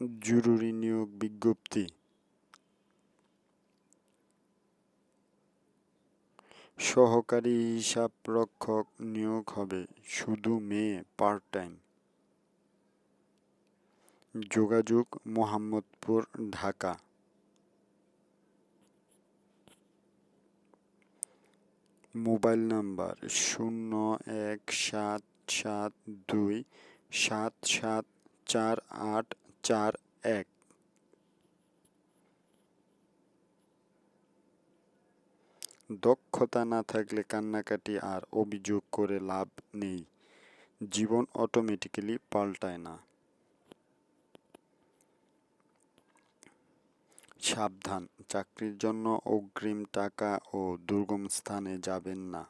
জরুরি নিয়োগ বিজ্ঞপ্তি। সহকারী হিসাবরক্ষক নিয়োগ হবে শুধু মেয়ে পার্ট টাইম যোগাযোগ মোহাম্মদপুর, ঢাকা। মোবাইল নাম্বার শূন্য এক সাত সাত দুই সাত সাত চার আট চার, এক। দক্ষতা না থাকলে কান্নাকাটি আর অভিযোগ করে লাভ নেই। জীবন অটোমেটিক্যালি পাল্টায় না। সাবধান, চাকরির জন্য অগ্রিম টাকা ও দুর্গম স্থানে যাবেন না।